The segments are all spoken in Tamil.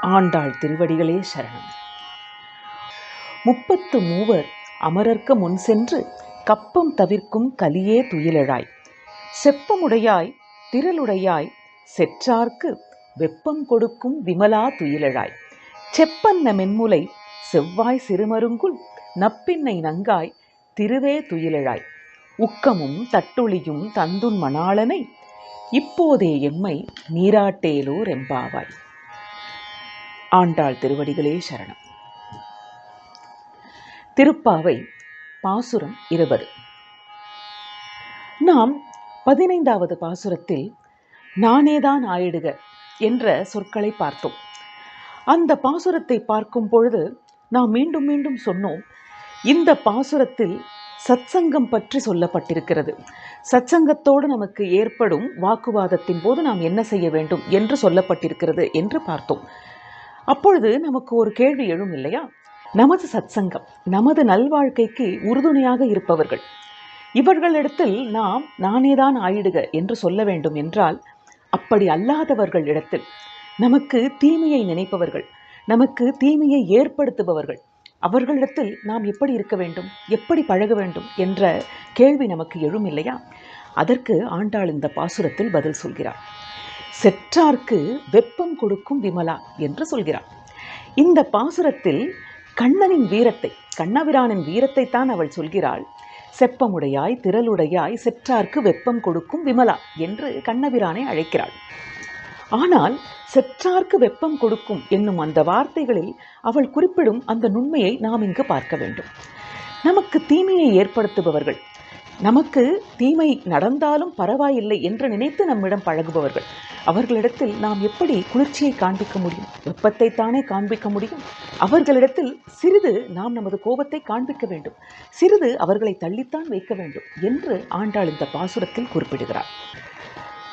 ஆண்டாள் திருவடிகளே சரணம். முப்பத்து மூவர் அமரர்க்க முன் சென்று கப்பம் தவிர்க்கும் கலியே துயிலழாய். செப்பமுடையாய் திரளுடையாய் செற்றார்க்கு வெப்பம் கொடுக்கும் விமலா துயிலழாய். செப்பன்ன மென்முலை செவ்வாய் சிறுமருங்குள் நப்பின்னை நங்காய் திருவே துயிலழாய். உக்கமும் தட்டுளியும் தந்துன் மணாளனை இப்போதே எம்மை நீராட்டேலூர் எம்பாவாய் ஆண்டாள் திருவடிகளே சரணம். திருப்பாவை பாசுரம் இருபது. நாம் பதினைந்தாவது பாசுரத்தில் நானேதான் ஆயிடுக என்ற சொற்களை பார்த்தோம். அந்த பாசுரத்தை பார்க்கும் பொழுது நாம் மீண்டும் மீண்டும் சொன்னோம் இந்த பாசுரத்தில் சத்சங்கம் பற்றி சொல்லப்பட்டிருக்கிறது. சத்சங்கத்தோடு நமக்கு ஏற்படும் வாக்குவாதத்தின் போது நாம் என்ன செய்ய வேண்டும் என்று சொல்லப்பட்டிருக்கிறது என்று பார்த்தோம். அப்பொழுது நமக்கு ஒரு கேள்வி எழும் இல்லையா? நமது சத்சங்கம் நமது நல்வாழ்க்கைக்கு உறுதுணையாக இருப்பவர்கள். இவர்களிடத்தில் நாம் நானேதான் ஆயிடுக என்று சொல்ல வேண்டும் என்றால் அப்படி அல்லாதவர்கள் இடத்தில் நமக்கு தீமையை நினைப்பவர்கள் நமக்கு தீமையை ஏற்படுத்துபவர்கள் அவர்களிடத்தில் நாம் எப்படி இருக்க வேண்டும் எப்படி பழக வேண்டும் என்ற கேள்வி நமக்கு எழும் இல்லையா அதற்கு ஆண்டாள் இந்த பாசுரத்தில் பதில் சொல்கிறார் செற்றார்க்கு வெப்பம் கொடுக்கும் விமலா என்று சொல்கிறார் இந்த பாசுரத்தில் கண்ணனின் வீரத்தை கண்ணபிரானின் வீரத்தை தான் அவள் சொல்கிறாள். செப்பமுடையாய் திரளுடையாய் செற்றார்க்கு வெப்பம் கொடுக்கும் விமலா என்று கண்ணபிரானை அழைக்கிறாள். ஆனால் செற்றார்க்கு வெப்பம் கொடுக்கும் என்னும் அந்த வார்த்தைகளில் அவள் குறிப்பிடும் அந்த நுண்மையை நாம் இங்கு பார்க்க வேண்டும். நமக்கு தீமையை ஏற்படுத்துபவர்கள் நமக்கு தீமை நடந்தாலும் பரவாயில்லை என்று நினைத்து நம்மிடம் பழகுபவர்கள் அவர்களிடத்தில் நாம் எப்படி குளிர்ச்சியை காண்பிக்க முடியும்? வெப்பத்தை தானே காண்பிக்க முடியும்? அவர்களிடத்தில் சிறிது நாம் நமது கோபத்தை காண்பிக்க வேண்டும். சிறிது அவர்களை தள்ளித்தான் வைக்க வேண்டும் என்று ஆண்டாள் இந்த பாசுரத்தில் குறிப்பிடுகிறார்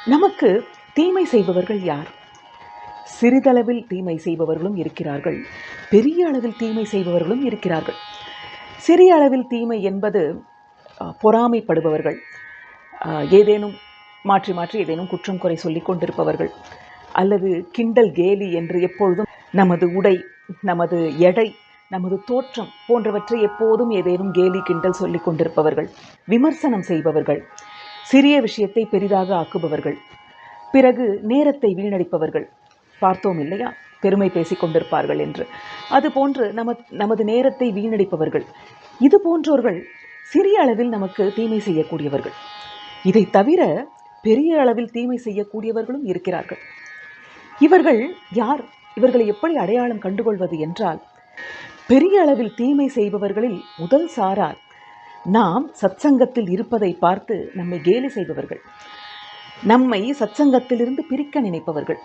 நமக்கு தீமை செய்பவர்கள் யார்? சிறிதளவில் தீமை செய்பவர்களும் இருக்கிறார்கள். பெரிய அளவில் தீமை செய்பவர்களும் இருக்கிறார்கள். சிறிய அளவில் தீமை என்பது பொறாமைப்படுபவர்கள் ஏதேனும் மாற்றி மாற்றி ஏதேனும் குற்றம் குறை சொல்லி கொண்டிருப்பவர்கள் அல்லது கிண்டல் கேலி என்று எப்பொழுதும் நமது உடை நமது எடை நமது தோற்றம் போன்றவற்றை எப்போதும் ஏதேனும் கேலி கிண்டல் சொல்லிக் கொண்டிருப்பவர்கள் விமர்சனம் செய்பவர்கள் சிறிய விஷயத்தை பெரிதாக ஆக்குபவர்கள் பிறகு நேரத்தை வீணடிப்பவர்கள். பார்த்தோம் இல்லையா? பெருமை பேசிக் கொண்டிருப்பார்கள் என்று. அது போன்று நம நமது நேரத்தை வீணடிப்பவர்கள். இது போன்றோர்கள் சிறிய அளவில் நமக்கு தீமை செய்யக்கூடியவர்கள். இதை தவிர பெரிய அளவில் தீமை செய்யக்கூடியவர்களும் இருக்கிறார்கள். இவர்கள் யார்? இவர்களை எப்படி அடையாளம் கண்டுகொள்வது என்றால் பெரிய அளவில் தீமை செய்பவர்களில் முதல் சாரார் நாம் சத்சங்கத்தில் இருப்பதை பார்த்து நம்மை கேலி செய்பவர்கள். நம்மை சத்சங்கத்திலிருந்து பிரிக்க நினைப்பவர்கள்.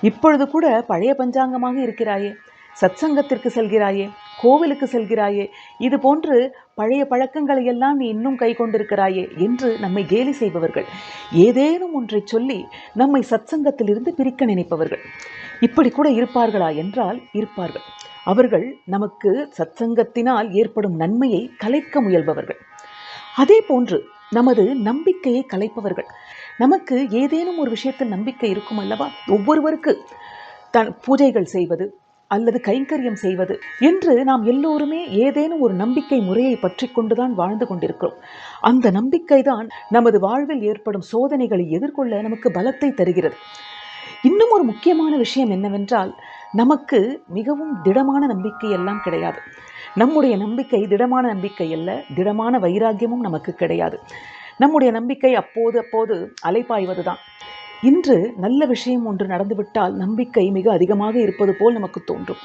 இப்பொழுது கூட பழைய பஞ்சாங்கமாக இருக்கிறாயே சத்சங்கத்திற்கு செல்கிறாயே கோவிலுக்கு செல்கிறாயே இது போன்று பழைய பழக்கங்களை எல்லாம் நீ இன்னும் கை கொண்டிருக்கிறாயே என்று நம்மை கேலி செய்பவர்கள். ஏதேனும் ஒன்றை சொல்லி நம்மை சத்சங்கத்திலிருந்து பிரிக்க நினைப்பவர்கள். இப்படி கூட இருப்பார்களா என்றால் இருப்பார்கள். அவர்கள் நமக்கு சத்சங்கத்தினால் ஏற்படும் நன்மையை கலைக்க முயல்பவர்கள். அதே போன்று நமது நம்பிக்கையை கலைப்பவர்கள். நமக்கு ஏதேனும் ஒரு விஷயத்தில் நம்பிக்கை இருக்கும் அல்லவா? ஒவ்வொருவருக்கு தன் பூஜைகள் செய்வது அல்லது கைங்கரியம் செய்வது என்று நாம் எல்லோருமே ஏதேனும் ஒரு நம்பிக்கை முறையை பற்றி கொண்டுதான் வாழ்ந்து கொண்டிருக்கிறோம். அந்த நம்பிக்கை தான் நமது வாழ்வில் ஏற்படும் சோதனைகளை எதிர்கொள்ள நமக்கு பலத்தை தருகிறது. இன்னும் ஒரு முக்கியமான விஷயம் என்னவென்றால் நமக்கு மிகவும் திடமான நம்பிக்கை எல்லாம் கிடையாது. நம்முடைய நம்பிக்கை திடமான நம்பிக்கை அல்ல திடமான வைராக்கியமும் நமக்கு கிடையாது. நம்முடைய நம்பிக்கை அப்போது அப்போது அலைப்பாய்வது தான் இன்று நல்ல விஷயம் ஒன்று நடந்துவிட்டால் நம்பிக்கை மிக அதிகமாக இருப்பது போல் நமக்கு தோன்றும்.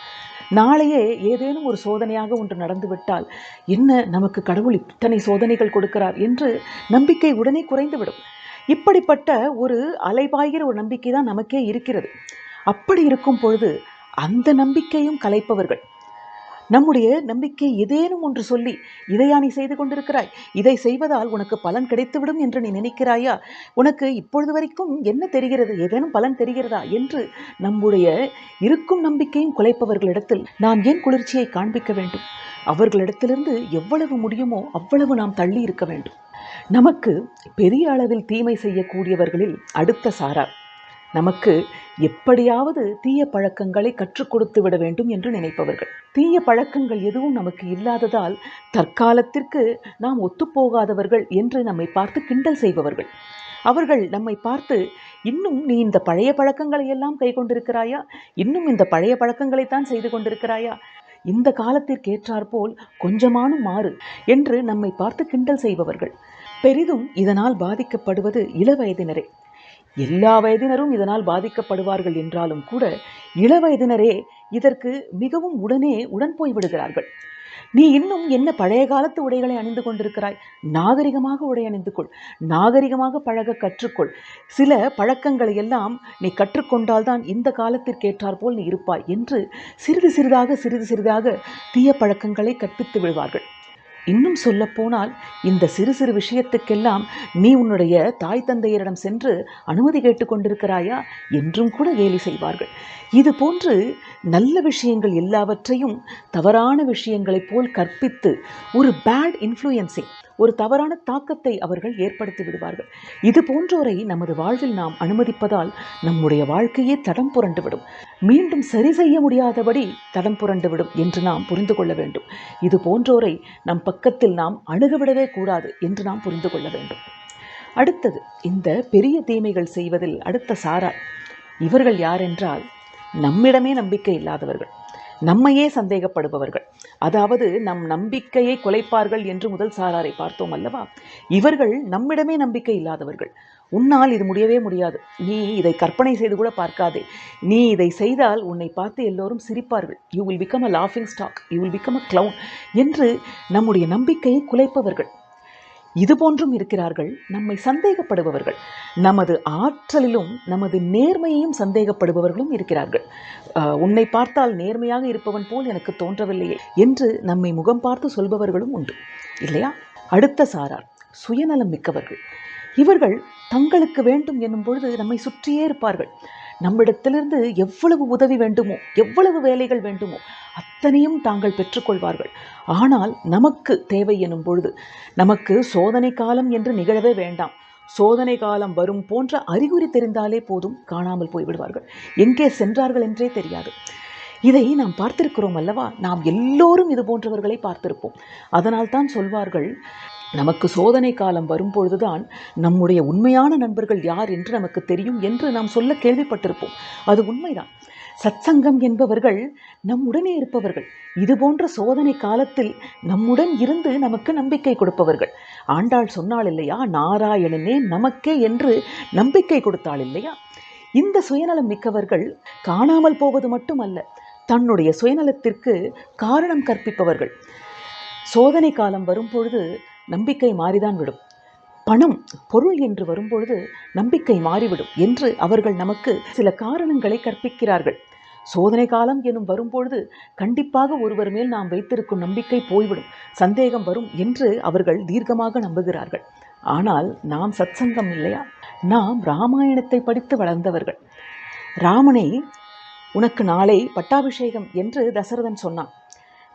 நாளையே ஏதேனும் ஒரு சோதனையாக ஒன்று நடந்துவிட்டால் என்ன நமக்கு கடவுள் இத்தனை சோதனைகள் கொடுக்கிறார் என்று நம்பிக்கை உடனே குறைந்துவிடும். இப்படிப்பட்ட ஒரு அலைபாய்கிற ஒரு நம்பிக்கை தான் நமக்கே இருக்கிறது. அப்படி இருக்கும் பொழுது அந்த நம்பிக்கையும் கலைப்பவர்கள் நம்முடைய நம்பிக்கை ஏதேனும் ஒன்று சொல்லி இதையா நீ செய்து கொண்டிருக்கிறாய்? இதை செய்வதால் உனக்கு பலன் கிடைத்துவிடும் என்று நீ நினைக்கிறாயா? உனக்கு இப்பொழுது வரைக்கும் என்ன தெரிகிறது? ஏதேனும் பலன் தெரிகிறதா? என்று நம்முடைய இருக்கும் நம்பிக்கையும் குலைப்பவர்களிடத்தில் நாம் ஏன் குளிர்ச்சியை காண்பிக்க வேண்டும்? அவர்களிடத்திலிருந்து எவ்வளவு முடியுமோ அவ்வளவு நாம் தள்ளி இருக்க வேண்டும். நமக்கு பெரிய அளவில் தீமை செய்யக்கூடியவர்களில் அடுத்த சாரார் நமக்கு எப்படியாவது தீய பழக்கங்களை கற்றுக் கொடுத்து விட வேண்டும் என்று நினைப்பவர்கள். தீய பழக்கங்கள் எதுவும் நமக்கு இல்லாததால் தற்காலத்திற்கு நாம் ஒத்துப்போகாதவர்கள் என்று நம்மை பார்த்து கிண்டல் செய்பவர்கள். அவர்கள் நம்மை பார்த்து இன்னும் நீ இந்த பழைய பழக்கங்களை எல்லாம் கை கொண்டிருக்கிறாயா? இன்னும் இந்த பழைய பழக்கங்களைத்தான் செய்து கொண்டிருக்கிறாயா? இந்த காலத்திற்கேற்றாற்போல் கொஞ்சமானும் மாறு என்று நம்மை பார்த்து கிண்டல் செய்பவர்கள். பெரிதும் இதனால் பாதிக்கப்படுவது இளவயதினரே எல்லா வயதினரும் இதனால் பாதிக்கப்படுவார்கள் என்றாலும் கூட இளவயதினரே இதற்கு மிகவும் உடனே உடன் போய் விடுகிறார்கள். நீ இன்னும் என்ன பழைய காலத்து உடைகளை அணிந்து கொண்டிருக்கிறாய்? நாகரிகமாக உடை அணிந்து கொள் நாகரிகமாக பழக கற்றுக்கொள். சில பழக்கங்களை எல்லாம் நீ கற்றுக்கொண்டால்தான் இந்த காலத்திற்கேற்றாற்போல் நீ இருப்பாய் என்று சிறிது சிறிதாக சிறிது சிறிதாக தீய பழக்கங்களை கற்பித்து விடுவார்கள். இன்னும் சொல்லப்போனால் இந்த சிறு சிறு விஷயத்துக்கெல்லாம் நீ உன்னுடைய தாய் தந்தையரிடம் சென்று அனுமதி கேட்டுக்கொண்டிருக்கிறாயா என்றும் கூட கேலி செய்வார்கள். இது போன்று நல்ல விஷயங்கள் எல்லாவற்றையும் தவறான விஷயங்களைப் போல் கற்பித்து ஒரு பேட் இன்ஃப்ளூயன்சிங் ஒரு தவறான தாக்கத்தை அவர்கள் ஏற்படுத்தி விடுவார்கள். இது போன்றோரை நமது வாழ்வில் நாம் அனுமதிப்பதால் நம்முடைய வாழ்க்கையே தடம் புரண்டுவிடும் மீண்டும் சரி செய்ய முடியாதபடி தடம் புரண்டுவிடும் என்று நாம் புரிந்து கொள்ள வேண்டும். இது போன்றோரை நம் பக்கத்தில் நாம் அணுகவிடவே கூடாது என்று நாம் புரிந்து கொள்ள வேண்டும். அடுத்தது இந்த பெரிய தீமைகள் செய்வதில் அடுத்த சாரார் இவர்கள் யாரென்றால் நம்மிடமே நம்பிக்கை இல்லாதவர்கள். நம்மையே சந்தேகப்படுபவர்கள். அதாவது நம் நம்பிக்கையை குலைப்பார்கள் என்று முதல் சாராரை பார்த்தோம் அல்லவா? இவர்கள் நம்மிடமே நம்பிக்கை இல்லாதவர்கள். உன்னால் இது முடியவே முடியாது. நீ இதை கற்பனை செய்து கூட பார்க்காதே. நீ இதை செய்தால் உன்னை பார்த்து எல்லோரும் சிரிப்பார்கள். You will become a லாஃபிங் stock you will become a clown என்று நம்முடைய நம்பிக்கையை குலைப்பவர்கள். இது போன்றும் இருக்கிறார்கள். நம்மை சந்தேகப்படுபவர்கள். நமது ஆற்றலிலும் நமது நேர்மையையும் சந்தேகப்படுபவர்களும் இருக்கிறார்கள். உன்னை பார்த்தால் நேர்மையாக இருப்பவன் போல் எனக்கு தோன்றவில்லையே என்று நம்மை முகம் பார்த்து சொல்பவர்களும் உண்டு. இல்லையா? அடுத்த சாரார் சுயநலம் மிக்கவர்கள். இவர்கள் தங்களுக்கு வேண்டும் என்னும் பொழுது நம்மை சுற்றியே இருப்பார்கள். நம்மிடத்திலிருந்து எவ்வளவு உதவி வேண்டுமோ எவ்வளவு வேலைகள் வேண்டுமோ அத்தனையும் தாங்கள் பெற்றுக்கொள்வார்கள். ஆனால் நமக்கு தேவை எனும் பொழுது நமக்கு சோதனை காலம் என்று நிகழவே வேண்டாம். சோதனை காலம் வரும் போன்ற அறிகுறி தெரிந்தாலே போதும் காணாமல் போய்விடுவார்கள். எங்கே சென்றார்கள் என்றே தெரியாது. இதை நாம் பார்த்திருக்கிறோம் அல்லவா? நாம் எல்லோரும் இது போன்றவர்களை பார்த்திருப்போம். அதனால்தான் சொல்வார்கள் நமக்கு சோதனை காலம் வரும்பொழுதுதான் நம்முடைய உண்மையான நண்பர்கள் யார் என்று நமக்கு தெரியும் என்று நாம் சொல்ல கேள்விப்பட்டிருப்போம். அது உண்மைதான். சத்சங்கம் என்பவர்கள் நம்முடனே இருப்பவர்கள். இது போன்ற சோதனை காலத்தில் நம்முடன் இருந்து நமக்கு நம்பிக்கை கொடுப்பவர்கள். ஆண்டாள் சொன்னாள் இல்லையா நாராயணனே நமக்கே என்று நம்பிக்கை கொடுத்தாள் இல்லையா? இந்த சுயநலம் மிக்கவர்கள் காணாமல் போவது மட்டுமல்ல தன்னுடைய சுயநலத்திற்கு காரணம் கற்பிப்பவர்கள். சோதனை காலம் வரும்பொழுது நம்பிக்கை மாறிதான் விடும். பணம் பொருள் என்று வரும்பொழுது நம்பிக்கை மாறிவிடும் என்று அவர்கள் நமக்கு சில காரணங்களை கற்பிக்கிறார்கள். சோதனை காலம் எனும் வரும்பொழுது கண்டிப்பாக ஒருவர் மேல் நாம் வைத்திருக்கும் நம்பிக்கை போய்விடும். சந்தேகம் வரும் என்று அவர்கள் தீர்க்கமாக நம்புகிறார்கள். ஆனால் நாம் சத்சங்கம் இல்லையா? நாம் ராமாயணத்தை படித்து வளர்ந்தவர்கள். ராமனை உனக்கு நாளை பட்டாபிஷேகம் என்று தசரதன் சொன்னான்.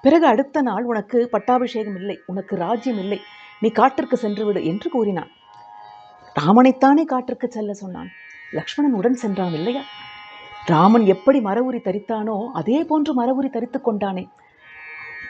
பிறகு அடுத்த நாள் உனக்கு பட்டாபிஷேகம் இல்லை உனக்கு ராஜ்யம் இல்லை. நீ காட்டிற்கு சென்றுவிடு என்று கூறினான். ராமனைத்தானே காட்டிற்கு செல்ல சொன்னான். லக்ஷ்மணன் உடன் சென்றான் இல்லையா? ராமன் எப்படி மரவுரி தரித்தானோ அதே போன்று மரவுரி தரித்துக் கொண்டானே.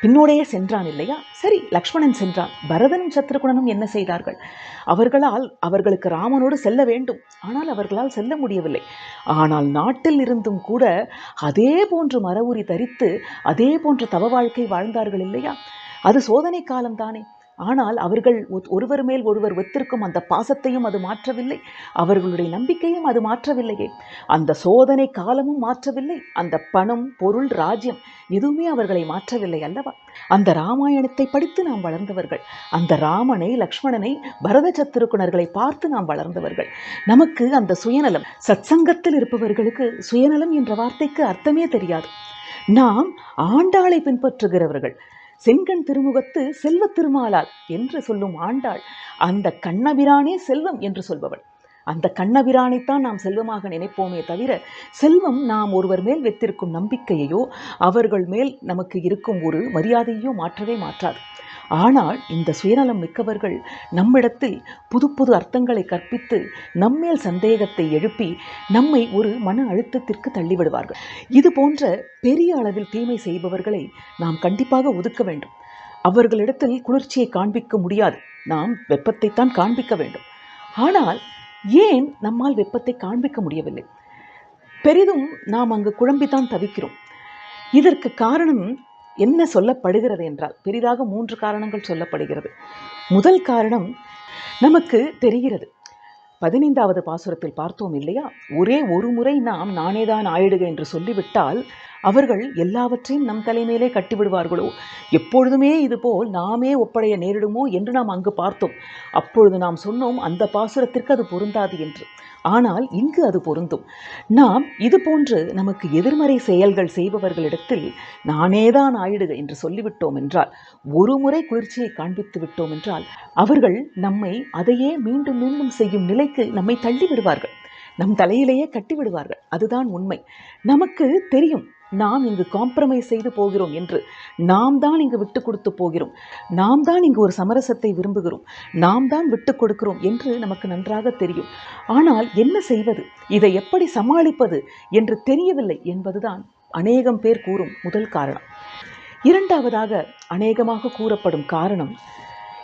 பின்னோடையே சென்றான் இல்லையா? சரி லக்ஷ்மணன் சென்றான். பரதனும் சத்ருகுணனும் என்ன செய்தார்கள்? அவர்களால் அவர்களுக்கு ராமனோடு செல்ல வேண்டும். ஆனால் அவர்களால் செல்ல முடியவில்லை. ஆனால் நாட்டில் இருந்தும் கூட அதே போன்று மரவுரி தரித்து அதே போன்ற தவ வாழ்க்கை வாழ்ந்தார்கள் இல்லையா? அது சோதனை காலம்தானே. ஆனால் அவர்கள் ஒருவர் மேல் ஒருவர் ஒத்திருக்கும் அந்த பாசத்தையும் அது மாற்றவில்லை. அவர்களுடைய நம்பிக்கையும் அது மாற்றவில்லையே. அந்த சோதனை காலமும் மாற்றவில்லை. அந்த பணம் பொருள் ராஜ்யம் எதுவுமே அவர்களை மாற்றவில்லை அல்லவா? அந்த ராமாயணத்தை படித்து நாம் வளர்ந்தவர்கள் அந்த ராமனை லக்ஷ்மணனை பரத சத்துருக்குணர்களை பார்த்து நாம் வளர்ந்தவர்கள் நமக்கு அந்த சுயநலம் சத்சங்கத்தில் இருப்பவர்களுக்கு சுயநலம் என்ற வார்த்தைக்கு அர்த்தமே தெரியாது. நாம் ஆண்டாளை பின்பற்றுகிறவர்கள் செங்கண் திருமுகத்து செல்வ திருமாலால் என்று சொல்லும் ஆண்டாள் அந்த கண்ணபிரானே செல்வம் என்று சொல்பவள். அந்த கண்ணபிரானைத்தான் நாம் செல்வமாக நினைப்போமே தவிர செல்வம் நாம் ஒருவர் மேல் வைத்திருக்கும் நம்பிக்கையையோ அவர்கள் மேல் நமக்கு இருக்கும் ஒரு மரியாதையோ மாற்றவே மாற்றாது. ஆனால் இந்த சுயநலம் மிக்கவர்கள் நம்மிடத்தில் புது புது அர்த்தங்களை கற்பித்து நம்மேல் சந்தேகத்தை எழுப்பி நம்மை ஒரு மன அழுத்தத்திற்கு தள்ளிவிடுவார்கள். இது போன்ற பெரிய அளவில் தீமை செய்பவர்களை நாம் கண்டிப்பாக ஒதுக்க வேண்டும். அவர்களிடத்தில் குளிர்ச்சியை காண்பிக்க முடியாது. நாம் வெப்பத்தைத்தான் காண்பிக்க வேண்டும். ஆனால் ஏன் நம்மால் வெப்பத்தை காண்பிக்க முடியவில்லை? பெரிதும் நாம் அங்கு குழம்பித்தான் தவிக்கிறோம். இதற்கு காரணம் என்ன சொல்லப்படுகிறது என்றால் பெரிதாக மூன்று காரணங்கள் சொல்லப்படுகிறது. முதல் காரணம் நமக்கு தெரிகிறது. பதினைந்தாவது பாசுரத்தில் பார்த்தோம் இல்லையா? ஒரே ஒரு முறை நாம் நானேதான் ஆயிடுக என்று சொல்லிவிட்டால் அவர்கள் எல்லாவற்றையும் நம் தலைமையிலே கட்டிவிடுவார்களோ? எப்பொழுதுமே இதுபோல் நாமே ஒப்படைய நேரிடுமோ என்று நாம் அங்கு பார்த்தோம். அப்பொழுது நாம் சொன்னோம் அந்த பாசுரத்திற்கு அது பொருந்தாது என்று. ஆனால் இங்கு அது பொருந்தும். நாம் இது போன்று நமக்கு எதிர்மறை செயல்கள் செய்பவர்களிடத்தில் நானேதான் ஆயிடுக என்று சொல்லிவிட்டோம் என்றால் ஒரு முறை குளிர்ச்சியை காண்பித்து விட்டோம் என்றால் அவர்கள் நம்மை அதையே மீண்டும் மீண்டும் செய்யும் நிலைக்கு நம்மை தள்ளி விடுவார்கள். நம் தலையிலேயே கட்டி விடுவார்கள். அதுதான் உண்மை. நமக்கு தெரியும் நாம் இங்கு காம்ப்ரமைஸ் செய்து போகிறோம் என்று நாம் தான் இங்கு விட்டு கொடுத்து போகிறோம். நாம் தான் இங்கு ஒரு சமரசத்தை விரும்புகிறோம். நாம் தான் விட்டு கொடுக்கிறோம் என்று நமக்கு நன்றாக தெரியும். ஆனால் என்ன செய்வது? இதை எப்படி சமாளிப்பது என்று தெரியவில்லை என்பதுதான் அநேகம் பேர் கூறும் முதல் காரணம். இரண்டாவதாக அநேகமாக கூறப்படும் காரணம்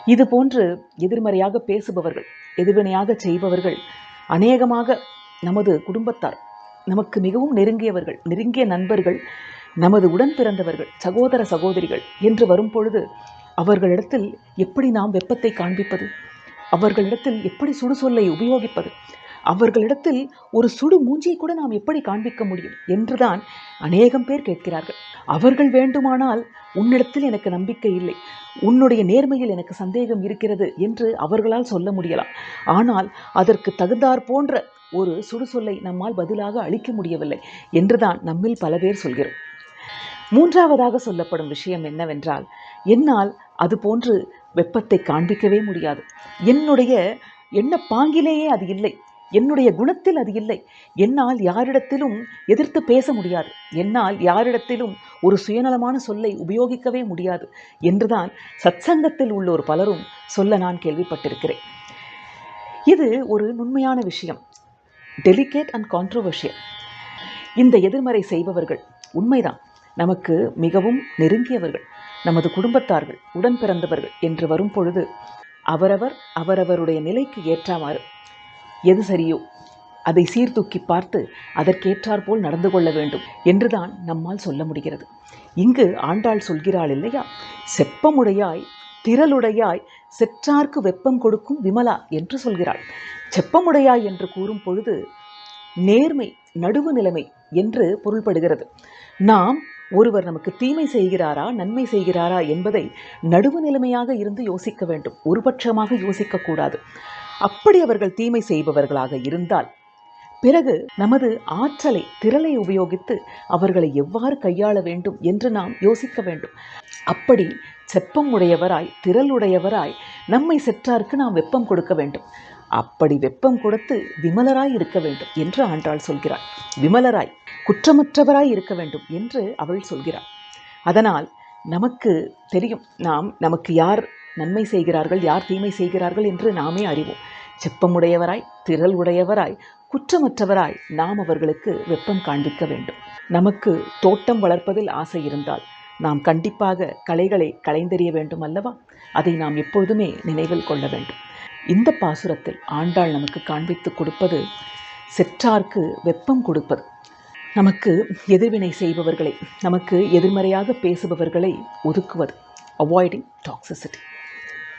இது போன்று எதிர்மறையாக பேசுபவர்கள் எதிர்வினையாக செய்பவர்கள் அநேகமாக நமது குடும்பத்தார் நமக்கு மிகவும் நெருங்கியவர்கள் நெருங்கிய நண்பர்கள் நமது உடன் பிறந்தவர்கள் சகோதர சகோதரிகள் என்று வரும்பொழுது அவர்களிடத்தில் எப்படி நாம் வெப்பத்தை காண்பிப்பது? அவர்களிடத்தில் எப்படி சுடுசொல்லை உபயோகிப்பது? அவர்களிடத்தில் ஒரு சுடு மூஞ்சியை கூட நாம் எப்படி காண்பிக்க முடியும் என்றுதான் அநேகம் பேர் கேட்கிறார்கள். அவர்கள் வேண்டுமானால் உன்னிடத்தில் எனக்கு நம்பிக்கை இல்லை உன்னுடைய நேர்மையில் எனக்கு சந்தேகம் இருக்கிறது என்று அவர்களால் சொல்ல முடியலாம். ஆனால் அதற்கு தகுந்தாற் போன்ற ஒரு சுடுசொல்லை நம்மால் பதிலாக அளிக்க முடியவில்லை என்றுதான் நம்மில் பல பேர் சொல்கிறோம். மூன்றாவதாக சொல்லப்படும் விஷயம் என்னவென்றால் என்னால் அது போன்று வெப்பத்தை காண்பிக்கவே முடியாது. என்னுடைய எண்ண பாங்கிலேயே அது இல்லை. என்னுடைய குணத்தில் அது இல்லை. என்னால் யாரிடத்திலும் எதிர்த்து பேச முடியாது. என்னால் யாரிடத்திலும் ஒரு சுயநலமான சொல்லை உபயோகிக்கவே முடியாது என்றுதான் சத்சங்கத்தில் உள்ளோர் பலரும் சொல்ல நான் கேள்விப்பட்டிருக்கிறேன். இது ஒரு நுண்மையான விஷயம். டெலிகேட் அண்ட் கான்ட்ரவர்ஷியல் இந்த எதிர்மறை செய்பவர்கள் உண்மைதான். நமக்கு மிகவும் நெருங்கியவர்கள். நமது குடும்பத்தார்கள் உடன் பிறந்தவர்கள் என்று வரும் பொழுது அவரவர் அவரவருடைய நிலைக்கு ஏற்றாமாறு எது சரியோ அதை சீர்தூக்கி பார்த்து அதற்கேற்றாற்போல் நடந்து கொள்ள வேண்டும் என்றுதான் நம்மால் சொல்ல முடிகிறது. இங்கு ஆண்டாள் சொல்கிறாள் இல்லையா? செப்பமுடையாய் திரளுடையாய் செற்றார்க்கு வெப்பம் கொடுக்கும் விமலா என்று சொல்கிறாள். செப்பமுடையாய் என்று கூறும் பொழுது நேர்மை நடுவு நிலைமை என்று பொருள்படுகிறது. நாம் ஒருவர் நமக்கு தீமை செய்கிறாரா நன்மை செய்கிறாரா என்பதை நடுவு நிலைமையாக இருந்து யோசிக்க வேண்டும். ஒருபட்சமாக யோசிக்கக்கூடாது. அப்படி அவர்கள் தீமை செய்பவர்களாக இருந்தால் பிறகு நமது ஆற்றலை திரளை உபயோகித்து அவர்களை எவ்வாறு கையாள வேண்டும் என்று நாம் யோசிக்க வேண்டும். அப்படி செப்பம் உடையவராய் திரளுடையவராய் நம்மை செற்றார்க்கு நாம் வெப்பம் கொடுக்க வேண்டும். அப்படி வெப்பம் கொடுத்து விமலராய் இருக்க வேண்டும் என்று ஆண்டாள் சொல்கிறாள். விமலராய் குற்றமற்றவராய் இருக்க வேண்டும் என்று அவள் சொல்கிறாள். அதனால் நமக்கு தெரியும் நாம் நமக்கு யார் நன்மை செய்கிறார்கள் யார் தீமை செய்கிறார்கள் என்று நாமே அறிவோம். செப்பமுடையவராய் திரள் உடையவராய் குற்றமற்றவராய் நாம் அவர்களுக்கு வெப்பம் காண்பிக்க வேண்டும். நமக்கு தோட்டம் வளர்ப்பதில் ஆசை இருந்தால் நாம் கண்டிப்பாக கலைகளை களைந்தெறிய வேண்டும் அல்லவா? அதை நாம் எப்பொழுதுமே நினைவில் கொள்ள வேண்டும். இந்த பாசுரத்தில் ஆண்டாள் நமக்கு காண்பித்து கொடுப்பது செற்றார்க்கு வெப்பம் கொடுப்பது. நமக்கு எதிர்வினை செய்பவர்களை நமக்கு எதிர்மறையாக பேசுபவர்களை ஒதுக்குவது. Avoiding toxicity